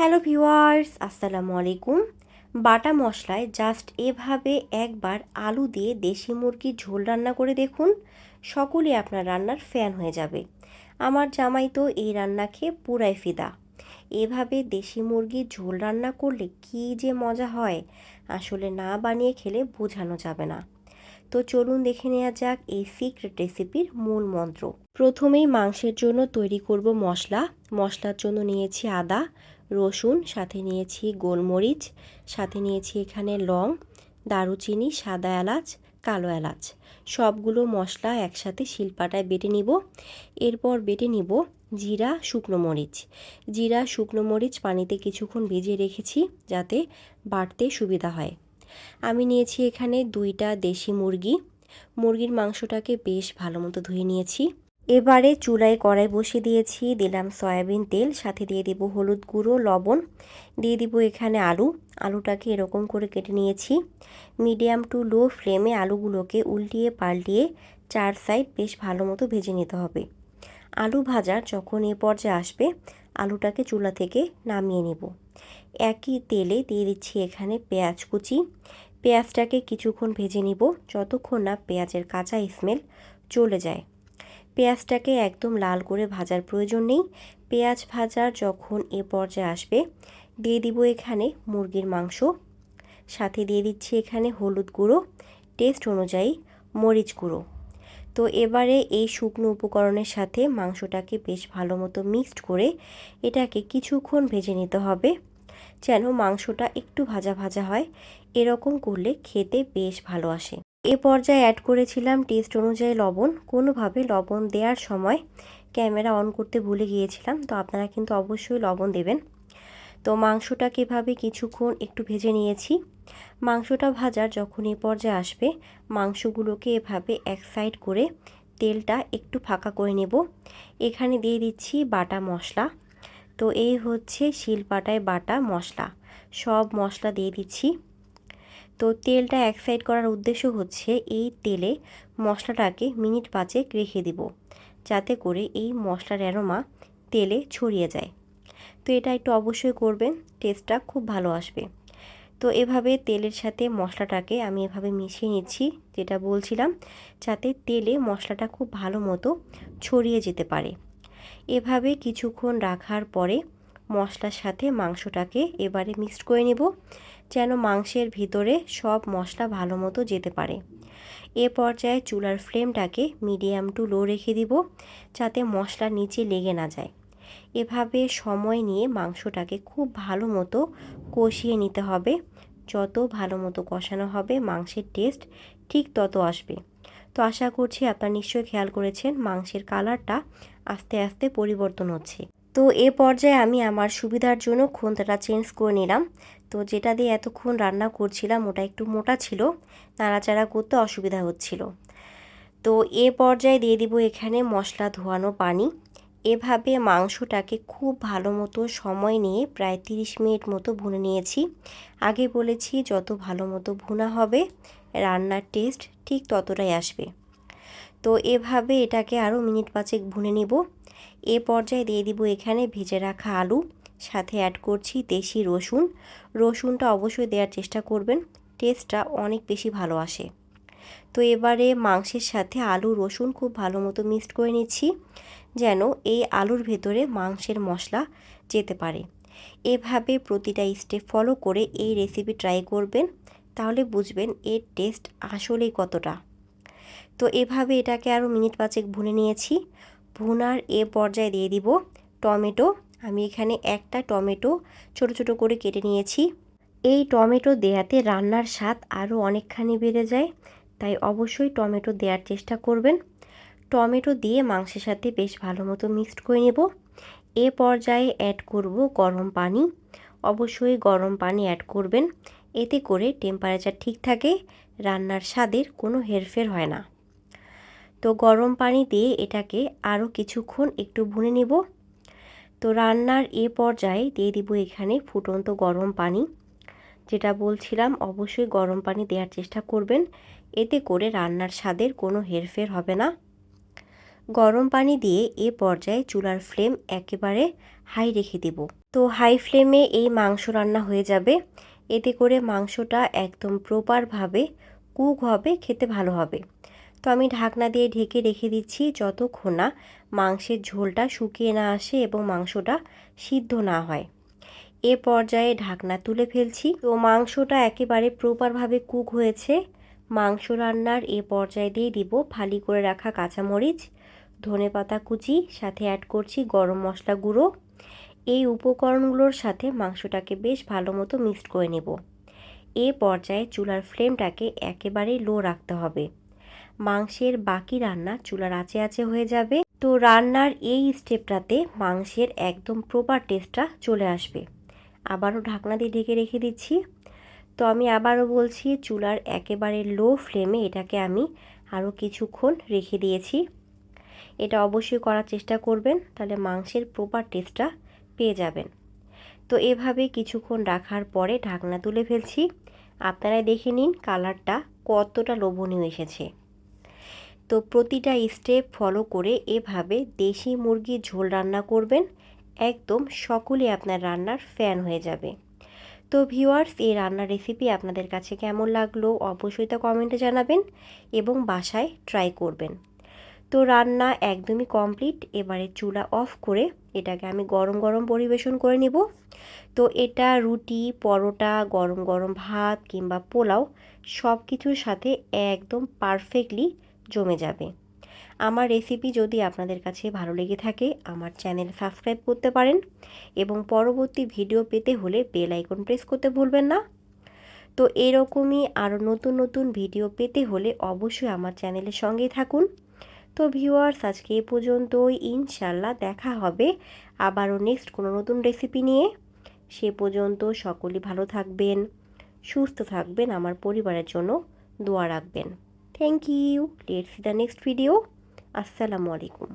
Hello viewers, আসসালামু আলাইকুম। বাটা মশলায় জাস্ট এভাবে একবার আলু দিয়ে দেশি মুরগির ঝোল রান্না করে দেখুন সকলে আপনার রান্নার ফ্যান হয়ে যাবে। আমার জামাই তো এই রান্না খেয়ে পুরাই ফিদা। এভাবে দেশি মুরগির ঝোল রান্না করলে কী যে মজা হয়, আসলে না বানিয়ে খেলে বোঝানো যাবে না। তো চলুন দেখে নেওয়া যাক এই সিক্রেট রেসিপির মূল মন্ত্র। প্রথমেই মাংসের জন্য তৈরি করব মশলা। মশলার জন্য নিয়েছি আদা রসুন, সাথে নিয়েছি গোলমরিচ, সাথে নিয়েছি এখানে লং, দারুচিনি, সাদা এলাচ, কালো এলাচ। সবগুলো মশলা একসাথে শিলপাটায় বেটে নিব। এরপর বেটে নিব জিরা, শুকনো মরিচ। জিরা, শুকনো মরিচ পানিতে কিছুক্ষণ ভিজিয়ে রেখেছি যাতে বাটতে সুবিধা হয়। আমি নিয়েছি এখানে দুইটা দেশি মুরগি। মুরগির মাংসটাকে বেশ ভালো মতো ধুয়ে নিয়েছি। এবারে চুলায় কড়াই বসিয়ে দিয়েছি, দিলাম সয়াবিন তেল, সাথে দিয়ে দিব হলুদ গুঁড়ো, লবণ। দিয়ে দিব এখানে আলু। আলুটাকে এরকম করে কেটে নিয়েছি। মিডিয়াম টু লো ফ্লেমে আলুগুলোকে উল্টিয়ে পাল্টিয়ে চার সাইড বেশ ভালো মতো ভেজে নিতে হবে। আলু ভাজার যখন এ পর্যায়ে আসবে, আলুটাকে চুলা থেকে নামিয়ে নেব। একই তেলে দিয়ে দিচ্ছি এখানে পেঁয়াজ কুচি। পেঁয়াজটাকে কিছুক্ষণ ভেজে নিব, যতক্ষণ না পেঁয়াজের কাঁচা স্মেল চলে যায়। পেঁয়াজটাকে একদম লাল করে ভাজার প্রয়োজন নেই। পেঁয়াজ ভাজার যখন এ পর্যায়ে আসবে, দিয়ে দিব এখানে মুরগির মাংস। সাথে দিয়ে দিচ্ছি এখানে হলুদ গুঁড়ো। টেস্ট অনুযায়ী মরিচ গুঁড়ো। তো এবারে এই শুকনো উপকরণের সাথে মাংসটাকে বেশ ভালো মতো মিক্সড করে এটাকে কিছুক্ষণ ভেজে নিতে হবে, যেন মাংসটা একটু ভাজা ভাজা হয়। এরকম করলে খেতে বেশ ভালো আসে। এ পর্যায়ে অ্যাড করেছিলাম টেস্ট অনুযায়ী লবণ। কোনোভাবে লবণ দেওয়ার সময় ক্যামেরা অন করতে ভুলে গিয়েছিলাম, তো আপনারা কিন্তু অবশ্যই লবণ দেবেন। তো মাংসটা কীভাবে কিছুক্ষণ একটু ভেজে নিয়েছি। মাংসটা ভাজার যখন এ পর্যায়ে আসবে, মাংসগুলোকে এভাবে এক সাইড করে তেলটা একটু ফাঁকা করে নেব। এখানে দিয়ে দিচ্ছি বাটা মশলা। তো এই হচ্ছে শিলপাটায় বাটা মশলা। সব মশলা দিয়ে দিচ্ছি। তো তেলটা এক সাইড করার উদ্দেশ্য হচ্ছে এই তেলে মশলাটাকে মিনিট পাঁচেক রেখে দিব, যাতে করে এই মশলার অ্যারোমা তেলে ছড়িয়ে যায়। তো এটা একটু অবশ্যই করবেন টেস্টটা খুব ভালো আসবে। তো এভাবে তেলের সাথে মশলাটাকে আমি এভাবে মিশিয়ে নিচ্ছি, যেটা বলছিলাম, যাতে তেলে মশলাটা খুব ভালো মতো ছড়িয়ে যেতে পারে। এভাবে কিছুক্ষণ রাখার পরে মশলার সাথে মাংসটাকে এবারে মিক্সড করে নেব যেন মাংসের ভিতরে সব মশলা ভালো মতো যেতে পারে। এ পর্যায়ে চুলার ফ্লেমটাকে মিডিয়াম টু লো রেখে দিব, যাতে মশলা নিচে লেগে না যায়। এভাবে সময় নিয়ে মাংসটাকে খুব ভালো মতো কষিয়ে নিতে হবে। যত ভালো মতো কষানো হবে, মাংসের টেস্ট ঠিক তত আসবে। তো আশা করছি আপনারা নিশ্চয়ই খেয়াল করেছেন, মাংসের কালারটা আস্তে আস্তে পরিবর্তন হচ্ছে। তো এ পর্যায়ে আমি আমার সুবিধার জন্য খুন্তাটা চেঞ্জ করে নিলাম। তো যেটা দিয়ে এতক্ষণ রান্না করছিলাম ওটা একটু মোটা ছিল, নাড়াচাড়া করতে অসুবিধা হচ্ছিল। তো এ পর্যায়ে দিয়ে দিব এখানে মশলা ধোয়ানো পানি। এভাবে মাংসটাকে খুব ভালো মতো সময় নিয়ে প্রায় তিরিশ মিনিট মতো ভুনে নিয়েছি। আগে বলেছি যত ভালো মতো ভুনা হবে, রান্নার টেস্ট ঠিক ততটাই আসবে। তো এভাবে এটাকে আরও মিনিট পাঁচেক ভুনে নিব। এ পর্যায়ে দিয়ে দিব এখানে ভেজে রাখা আলু। সাথে অ্যাড করছি দেশি রসুন। রসুনটা অবশ্যই দেওয়ার চেষ্টা করবেন টেস্টটা অনেক বেশি ভালো আসে। তো এবারে মাংসের সাথে আলু, রসুন খুব ভালো মতো মিক্সড করে নিচ্ছি, যেন এই আলুর ভেতরে মাংসের মশলা যেতে পারে। এভাবে প্রতিটা স্টেপ ফলো করে এই রেসিপি ট্রাই করবেন, তাহলে বুঝবেন এর টেস্ট আসলেই কতটা। তো এভাবে এটাকে আরও মিনিট পাঁচেক ভুনে নিয়েছি, ভুনার এ পর্যায়ে দিয়ে দিব টমেটো আমি এখানে একটা টমেটো ছোট ছোট করে কেটে নিয়েছি। এই টমেটো দেয়াতে রান্নার স্বাদ আরও অনেকখানি বেড়ে যায়, তাই অবশ্যই টমেটো দেওয়ার চেষ্টা করবেন। টমেটো দিয়ে মাংসের সাথে বেশ ভালো মতো মিক্সড করে নেব। এ পর্যায়ে অ্যাড করব গরম পানি। অবশ্যই গরম পানি অ্যাড করবেন, এতে করে টেম্পারেচার ঠিক থাকে, রান্নার স্বাদের কোনো হেরফের হয় না। তো গরম পানি দিয়ে এটাকে আরও কিছুক্ষণ একটু ভুনে নেব। তো রান্নার এ পর্যায়ে দিয়ে দিব এখানে ফুটন্ত গরম পানি। যেটা বলছিলাম, অবশ্যই গরম পানি দেওয়ার চেষ্টা করবেন। এতে করে রান্নার স্বাদের কোনো হেরফের হবে না। গরম পানি দিয়ে এ পর্যায়ে চুলার ফ্লেম একেবারে হাই রেখে দেব। তো হাই ফ্লেমে এই মাংস রান্না হয়ে যাবে। এতে করে মাংসটা একদম প্রপারভাবে কুক হবে, খেতে ভালো হবে। তো আমি ঢাকনা দিয়ে ঢেকে রেখে দিচ্ছি যতক্ষণ না মাংসের ঝোলটা শুকিয়ে না আসে এবং মাংসটা সিদ্ধ না হয়। এ পর্যায়ে ঢাকনা তুলে ফেলছি। তো মাংসটা একেবারে প্রপারভাবে কুক হয়েছে। মাংস রান্নার এ পর্যায়ে দিয়ে দিব ফালি করে রাখা কাঁচামরিচ, ধনে পাতা কুচি, সাথে অ্যাড করছি গরম মশলা গুঁড়ো। এই উপকরণগুলোর সাথে মাংসটাকে বেশ ভালো মতো মিক্সড করে নেব। এ পর্যায়ে চুলার ফ্লেমটাকে একেবারেই লো রাখতে হবে। মাংসের বাকি রান্না চুলার আঁচে আঁচে হয়ে যাবে। তো রান্নার এই স্টেপটাতে মাংসের একদম প্রপার টেস্টটা চলে আসবে। আবারও ঢাকনা দিয়ে ঢেকে রেখে দিচ্ছি। তো আমি আবারও বলছি, চুলার একেবারে লো ফ্লেমে এটাকে আমি আরও কিছুক্ষণ রেখে দিয়েছি। এটা অবশ্যই করার চেষ্টা করবেন, তাহলে মাংসের প্রপার টেস্টটা পেয়ে যাবেন। তো এভাবে কিছুক্ষণ রাখার পরে ঢাকনা তুলে ফেলছি। আপনারা দেখে নিন কালারটা কতটা লোভনীয় এসেছে। তো প্রতিটা স্টেপ ফলো করে এভাবে দেশি মুরগির ঝোল রান্না করবেন। একদম সকলে আপনার রান্নার ফ্যান হয়ে যাবে। তো ভিউয়ার্স এই রান্নার রেসিপি আপনাদের কাছে কেমন লাগল অবশ্যই তা কমেন্টে জানাবেন এবং বাসায় ট্রাই করবেন। তো রান্না একদমই কমপ্লিট এবারে চুলা অফ করে এটাকে আমি গরম গরম পরিবেশন করে নিব। তো এটা রুটি, পরোটা, গরম গরম ভাত কিংবা পোলাও সব কিছুর সাথে একদম পারফেক্টলি জমে যাবে। আমার রেসিপি যদি আপনাদের কাছে ভালো লেগে থাকে, আমার চ্যানেল সাবস্ক্রাইব করতে পারেন এবং পরবর্তী ভিডিও পেতে হলে বেল আইকন প্রেস করতে ভুলবেন না। তো এরকমই আরও নতুন নতুন ভিডিও পেতে হলে অবশ্যই আমার চ্যানেলের সঙ্গেই থাকুন। তো ভিউয়ার্স আজকে এ পর্যন্তই। ইনশাল্লাহ দেখা হবে আবারও নেক্সট কোনো নতুন রেসিপি নিয়ে। সে পর্যন্ত সকলেই ভালো থাকবেন, সুস্থ থাকবেন, আমার পরিবারের জন্য দোয়া রাখবেন। Thank you let's see the next video আসসালামু আলাইকুম